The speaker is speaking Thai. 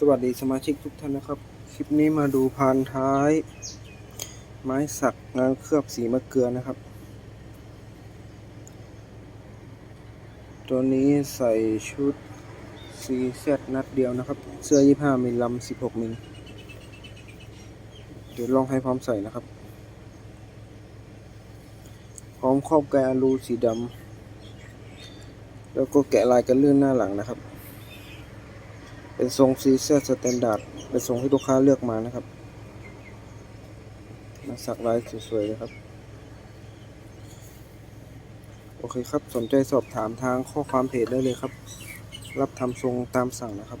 สวัสดีสมาชิกทุกท่านนะครับ คลิปนี้มาดูพานท้าย ไม้สักงานเคลือบสีมะเกลือนะครับ ตัวนี้ใส่ชุด CZ นัดเดียวนะครับ เสื้อ 25มิลลำ16มิลเดี๋ยวลองให้พร้อมใส่นะครับ พร้อมครอบแกนอลูสีดำแล้วก็แกะลายกันลื่นหน้าหลังนะครับ เป็นทรงซีเซสแตนดาร์ดเป็นทรงที่ลูกค้าเลือกมานะครับมาสักลายสวยๆนะครับ โอเคครับ สนใจสอบถามทางข้อความเพจได้เลยครับ รับทำทรงตามสั่งนะครับ